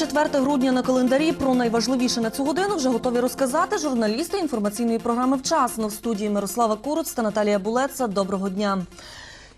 Середа, 4 грудня на календарі. Про найважливіше на цю годину вже готові розказати журналісти інформаційної програми «Вчасно» в студії Мирослава Куруц та Наталія Булеца. Доброго дня.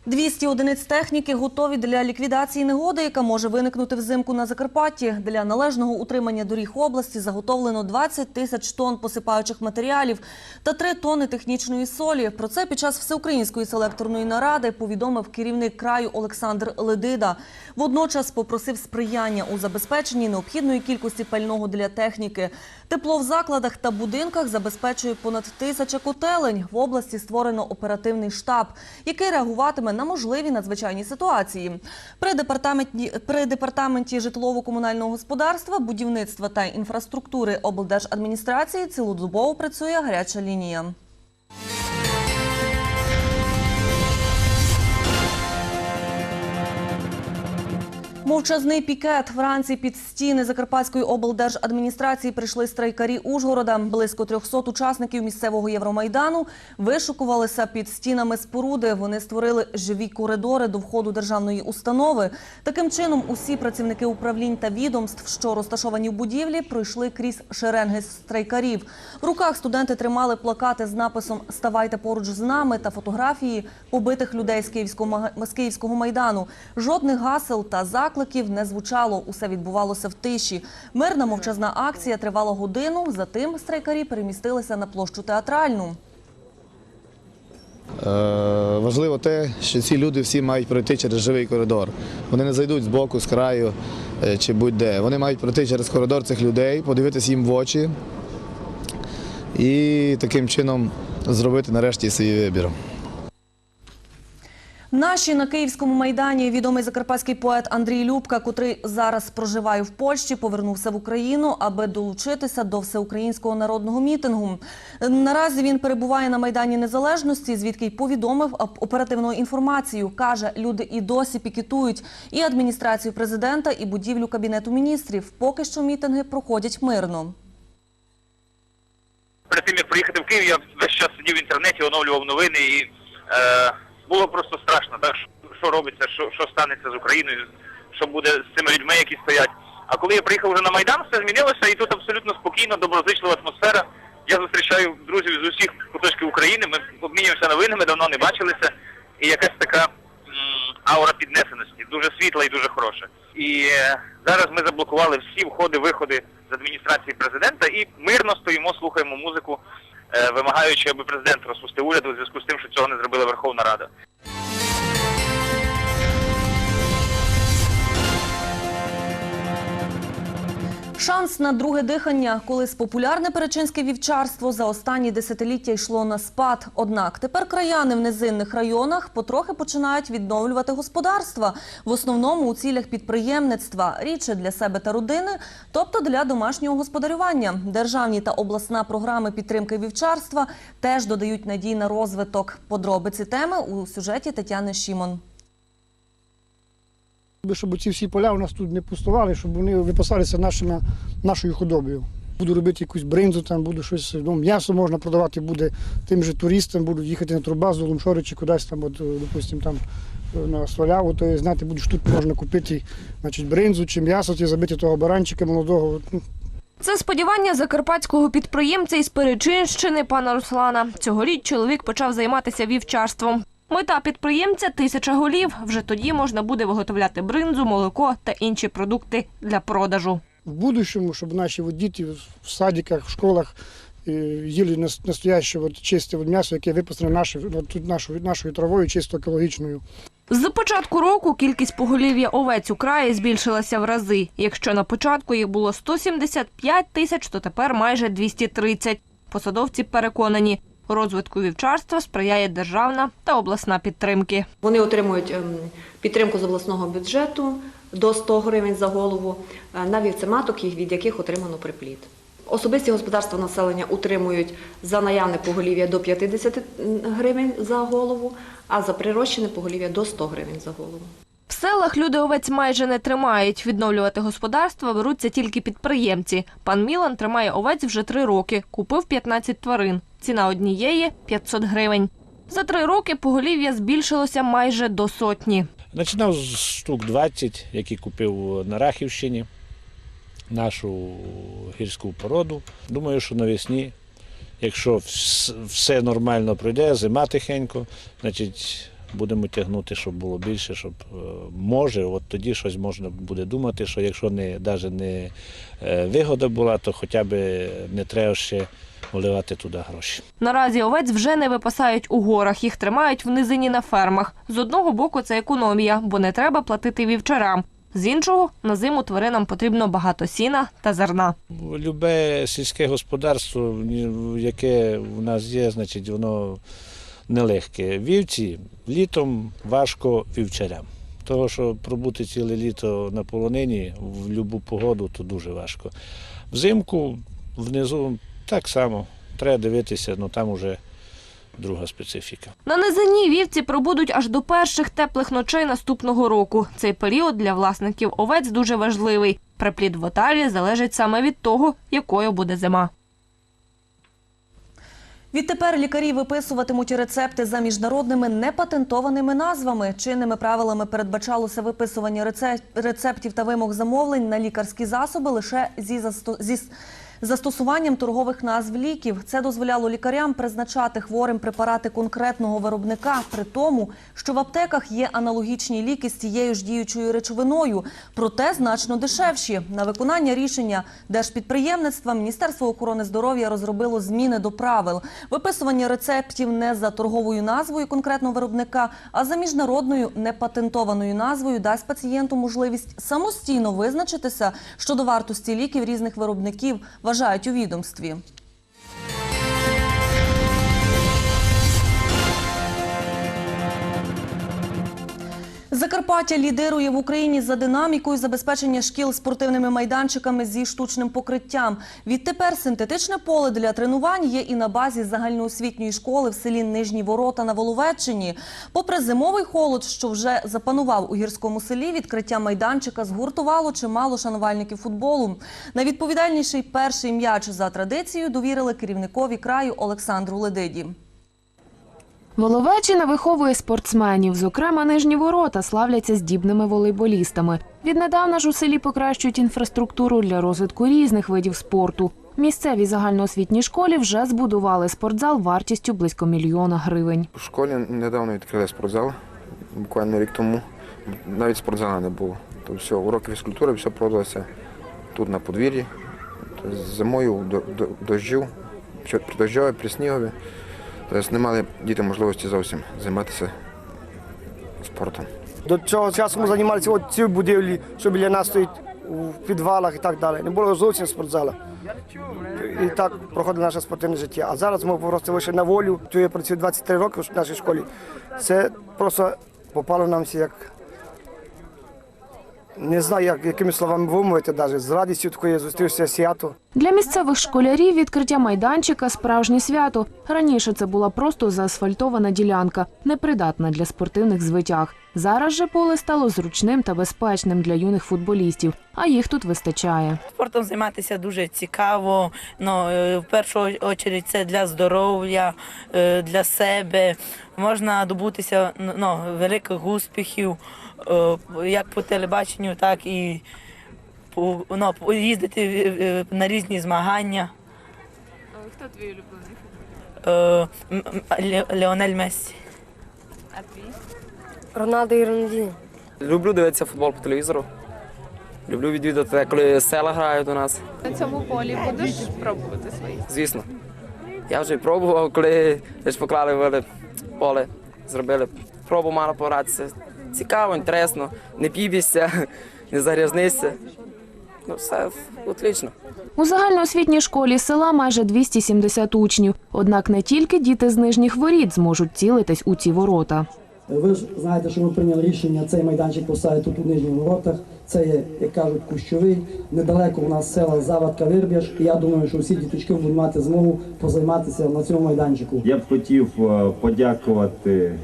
200 одиниць техніки готові для ліквідації негоди, яка може виникнути взимку на Закарпатті. Для належного утримання доріг області заготовлено 20 тисяч тонн посипаючих матеріалів та 3 тонни технічної солі. Про це під час всеукраїнської селекторної наради повідомив керівник краю Олександр Ледида. Водночас попросив сприяння у забезпеченні необхідної кількості пального для техніки. Тепло в закладах та будинках забезпечує понад тисяча котелень. В області створено оперативний штаб, який реагуватиме на можливі надзвичайні ситуації. При департаменті, при департаменті житлово-комунального господарства, будівництва та інфраструктури облдержадміністрації цілодобово працює гаряча лінія. Мовчазний пікет. Вранці під стіни Закарпатської облдержадміністрації прийшли страйкарі Ужгорода. Близько 300 учасників місцевого Євромайдану вишукувалися під стінами споруди. Вони створили живі коридори до входу державної установи. Таким чином, усі працівники управлінь та відомств, що розташовані в будівлі, пройшли крізь шеренги страйкарів. В руках студенти тримали плакати з написом Ставайте поруч з нами та фотографії побитих людей з Київського майдану. Жодних гасел та закликів не звучало. Усе відбувалося в тиші. Мирна мовчазна акція тривала годину. Затим страйкарі перемістилися на площу театральну. Е, Важливо те, що ці люди всі мають пройти через живий коридор. Вони не зайдуть з боку, з краю е, чи будь-де. Вони мають пройти через коридор цих людей, подивитися їм в очі і таким чином зробити нарешті свій вибір. Наші на Київському майдані відомий закарпатський поет Андрій Любка, котрий зараз проживає в Польщі, повернувся в Україну, аби долучитися до всеукраїнського народного мітингу. Наразі він перебуває на майдані Незалежності, звідки й повідомив оперативну інформацію. каже, люди і досі пікетують і адміністрацію президента, і будівлю кабінету міністрів. Поки що мітинги проходять мирно. перед тим як приїхати в Київ, я весь час сидів в інтернеті, оновлював новини і е, було просто страшно, так що, що робиться, що, що станеться з Україною, що буде з цими людьми, які стоять. А коли я приїхав вже на Майдан, все змінилося, і тут абсолютно спокійно, доброзичлива атмосфера. Я зустрічаю друзів з усіх куточків України. Ми обмінюємося новинами, давно не бачилися. І якась така м, аура піднесеності, дуже світла і дуже хороша. І е, зараз ми заблокували всі входи-виходи з адміністрації президента і мирно стоїмо, слухаємо музику, вимагаючи, аби президент розпустив уряд у зв'язку з тим, що цього не зробила Верховна Рада. Шанс на друге дихання, колись популярне перечинське вівчарство за останні десятиліття йшло на спад. Однак тепер краяни в низинних районах потрохи починають відновлювати господарства, в основному у цілях підприємництва, рідше для себе та родини, тобто для домашнього господарювання. Державні та обласна програми підтримки вівчарства теж додають надій на розвиток. Подробиці теми у сюжеті Тетяни Шімон. Щоб ці всі поля у нас тут не пустували, щоб вони випасалися нашими, нашою худобою. Буду робити якусь бринзу, там буду щось, ну, м'ясо можна продавати буде тим же туристам, будуть їхати на турбазу, Лумшори чи кудись там, от, допустим, там е, на Сваляву, то знаєте, будеш тут можна купити значить, бринзу чи м'ясо, ті забити того баранчика молодого. Ну, Це сподівання закарпатського підприємця із Перечинщини пана Руслана. Цьогоріч чоловік почав займатися вівчарством. Мета підприємця тисяча голів. Вже тоді можна буде виготовляти бринзу, молоко та інші продукти для продажу. в будущому, щоб наші діти в садиках, в школах е, їли настояще чисте м'ясо, яке випасане наше, нашою, нашою травою, чисто екологічною. З початку року кількість поголів'я овець у краї збільшилася в рази. Якщо на початку їх було 175 тисяч, то тепер майже 230. Посадовці переконані, розвитку вівчарства сприяє державна та обласна підтримки. Вони отримують ем, підтримку з обласного бюджету до 100 гривень за голову е, на вівцематок, від яких отримано припліт. Особисті господарства населення утримують за наявне поголів'я до 50 гривень за голову, а за прирощене поголів'я до 100 гривень за голову. В селах люди овець майже не тримають. Відновлювати господарства беруться тільки підприємці. Пан Мілан тримає овець вже три роки. Купив 15 тварин. Ціна однієї 500 гривень. За три роки поголів'я збільшилося майже до сотні. Починав з штук 20, які купив на Рахівщині. нашу гірську породу. Думаю, що навесні, якщо все нормально пройде, зима тихенько, значить будемо тягнути, щоб було більше, щоб е, може, от тоді щось можна буде думати, що якщо не навіть не е, вигода була, то хоча б не треба ще вливати туди гроші. Наразі овець вже не випасають у горах, їх тримають в низині на фермах. З одного боку це економія, бо не треба платити вівчарам. З іншого, на зиму тваринам потрібно багато сіна та зерна. Любе сільське господарство, яке в нас є, значить, воно нелегке. Вівці літом важко вівчарям. Того, що пробути ціле літо на полонині в будь-яку погоду, то дуже важко. Взимку внизу так само. Треба дивитися, ну там уже друга специфіка. На низині вівці пробудуть аж до перших теплих ночей наступного року. Цей період для власників овець дуже важливий. Приплід в отарі залежить саме від того, якою буде зима. Відтепер лікарі виписуватимуть рецепти за міжнародними непатентованими назвами. Чинними правилами передбачалося виписування реце- рецептів та вимог замовлень на лікарські засоби лише зі, застосуванням торгових назв ліків. Це дозволяло лікарям призначати хворим препарати конкретного виробника, при тому, що в аптеках є аналогічні ліки з тією ж діючою речовиною, проте значно дешевші. На виконання рішення держпідприємництва Міністерство охорони здоров'я розробило зміни до правил. Виписування рецептів не за торговою назвою конкретного виробника, а за міжнародною непатентованою назвою дасть пацієнту можливість самостійно визначитися щодо вартості ліків різних виробників, вважають у відомстві. Закарпаття лідирує в Україні за динамікою забезпечення шкіл спортивними майданчиками зі штучним покриттям. Відтепер синтетичне поле для тренувань є і на базі загальноосвітньої школи в селі Нижні Ворота на Воловеччині. Попри зимовий холод, що вже запанував у гірському селі, відкриття майданчика згуртувало чимало шанувальників футболу. Найвідповідальніший перший м'яч за традицією довірили керівникові краю Олександру Ледиді. Воловеччина виховує спортсменів. Зокрема, нижні ворота славляться здібними волейболістами. Віднедавна ж у селі покращують інфраструктуру для розвитку різних видів спорту. Місцевій загальноосвітній школі вже збудували спортзал вартістю близько мільйона гривень. У школі недавно відкрили спортзал, буквально рік тому. Навіть спортзалу не було. То все, уроки фізкультури, все проводилося тут на подвір'ї. Тобто Зимою до, до, дощу, при дощові, при снігові. Тобто не мали діти можливості зовсім займатися спортом. До цього часу ми займалися от цій будівлі, що біля нас стоїть у підвалах і так далі. Не було зовсім спортзала. І так проходило наше спортивне життя. А зараз ми просто вийшли на волю. Тут я працюю 23 роки в нашій школі. Це просто попало нам всі як. Не знаю, як, якими словами вимовити навіть. З радістю такою зустрівся свято. Для місцевих школярів відкриття майданчика справжнє свято. Раніше це була просто заасфальтована ділянка, непридатна для спортивних звитяг. Зараз же поле стало зручним та безпечним для юних футболістів, а їх тут вистачає. Спортом займатися дуже цікаво. Ну, е, в першу чергу це для здоров'я, е, для себе. Можна добутися ну, великих успіхів, як по телебаченню, так і по- ну, їздити е, на різні змагання. Хто твій улюблений? Леонель Мессі. Роналдо і Рональдіні. Люблю дивитися футбол по телевізору. Люблю відвідати, коли села грають у нас. На цьому полі будеш пробувати свої. Звісно. Я вже пробував, коли лише поклали вели поле, зробили пробу мало погратися. Цікаво, інтересно, не пібійся, не загрязнися. Ну, все отлично. У загальноосвітній школі села майже 270 учнів. Однак не тільки діти з нижніх воріт зможуть цілитись у ці ворота. Ви ж знаєте, що ми прийняли рішення цей майданчик поставити тут у нижніх воротах. Це є, як кажуть, кущовий. Недалеко у нас села Завадка Вирбіж. І я думаю, що всі діточки будуть мати змогу позайматися на цьому майданчику. Я б хотів е, подякувати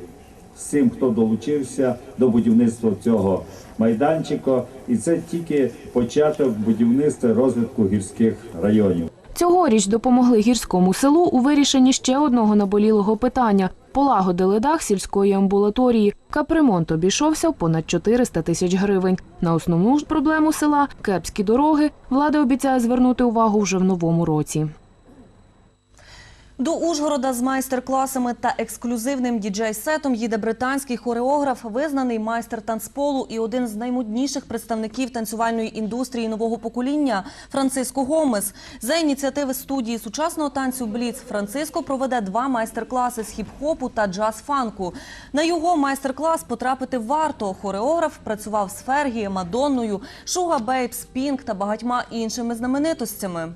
всім, хто долучився до будівництва цього майданчика. І це тільки початок будівництва розвитку гірських районів. Цьогоріч допомогли гірському селу у вирішенні ще одного наболілого питання Полагодили дах сільської амбулаторії. Капремонт обійшовся в понад 400 тисяч гривень. На основну ж проблему села кепські дороги. Влада обіцяє звернути увагу вже в новому році. До Ужгорода з майстер-класами та ексклюзивним діджей-сетом їде британський хореограф, визнаний майстер танцполу і один з наймодніших представників танцювальної індустрії нового покоління Франциско Гомес. За ініціативи студії сучасного танцю Бліц Франциско проведе два майстер-класи з хіп-хопу та джаз-фанку. На його майстер-клас потрапити варто. Хореограф працював з Фергі, Мадонною, Шуга Бейбс, Пінк та багатьма іншими знаменитостями.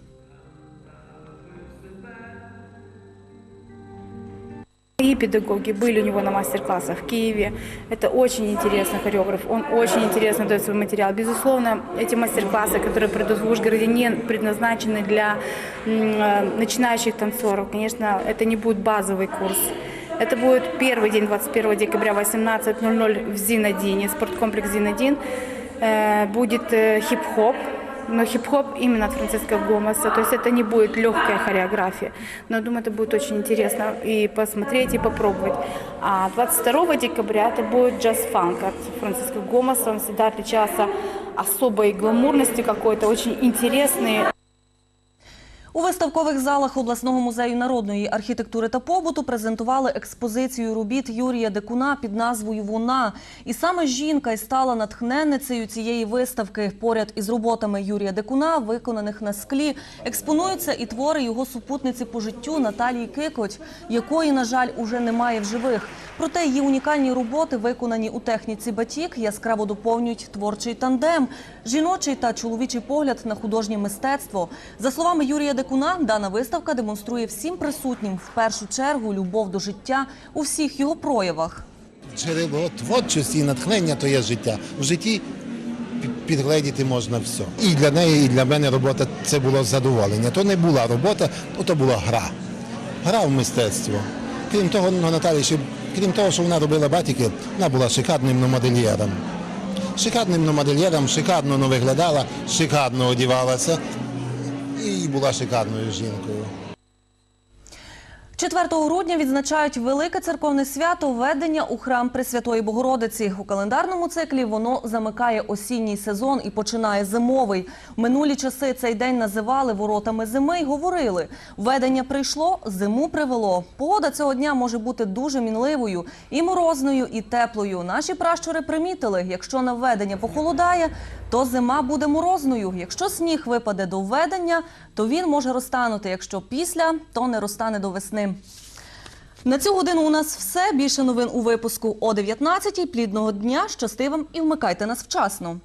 Мои педагоги были у него на мастер-классах в Киеве. Это очень интересный хореограф, он очень интересно дает свой материал. Безусловно, эти мастер-классы, которые пройдут в Ужгороде, не предназначены для м, э, начинающих танцоров. Конечно, это не будет базовый курс. Это будет первый день, 21 декабря, 18.00 в Зинодине, спорткомплекс Зинодин. Э, Будет э, хип-хоп, но хип-хоп именно от Франциска Гомеса. То есть это не будет легкая хореография. Но я думаю, это будет очень интересно и посмотреть, и попробовать. А 22 декабря это будет джаз-фанк от Франциска Гомеса. Он всегда отличался особой гламурностью какой-то, очень интересный. у виставкових залах обласного музею народної архітектури та побуту презентували експозицію робіт Юрія Декуна під назвою Вона. І саме жінка й стала натхненницею цієї виставки. Поряд із роботами Юрія Декуна, виконаних на склі, експонуються і твори його супутниці по життю Наталії Кикоть, якої, на жаль, уже немає в живих. Проте її унікальні роботи, виконані у техніці батік, яскраво доповнюють творчий тандем, жіночий та чоловічий погляд на художнє мистецтво. За словами Юрія Декуна, дана виставка демонструє всім присутнім в першу чергу любов до життя у всіх його проявах. Джерело творчості і натхнення то є життя. В житті підгледіти можна все. І для неї, і для мене робота це було задоволення. То не була робота, то, була гра. Гра в мистецтво. Крім того, ну, Наталі, ще, крім того, що вона робила батіки, вона була шикарним ну, модельєром. Шикарним ну, модельєром, шикарно виглядала, шикарно одівалася і була шикарною жінкою. 4 грудня відзначають велике церковне свято введення у храм Пресвятої Богородиці. У календарному циклі воно замикає осінній сезон і починає зимовий. Минулі часи цей день називали воротами зими й говорили: введення прийшло, зиму привело. Погода цього дня може бути дуже мінливою і морозною, і теплою. Наші пращури примітили, якщо на введення похолодає, то зима буде морозною. Якщо сніг випаде до введення, то він може розтанути. Якщо після, то не розтане до весни. На цю годину у нас все. Більше новин у випуску о 19-й. Плідного дня. Щасти вам і вмикайте нас вчасно.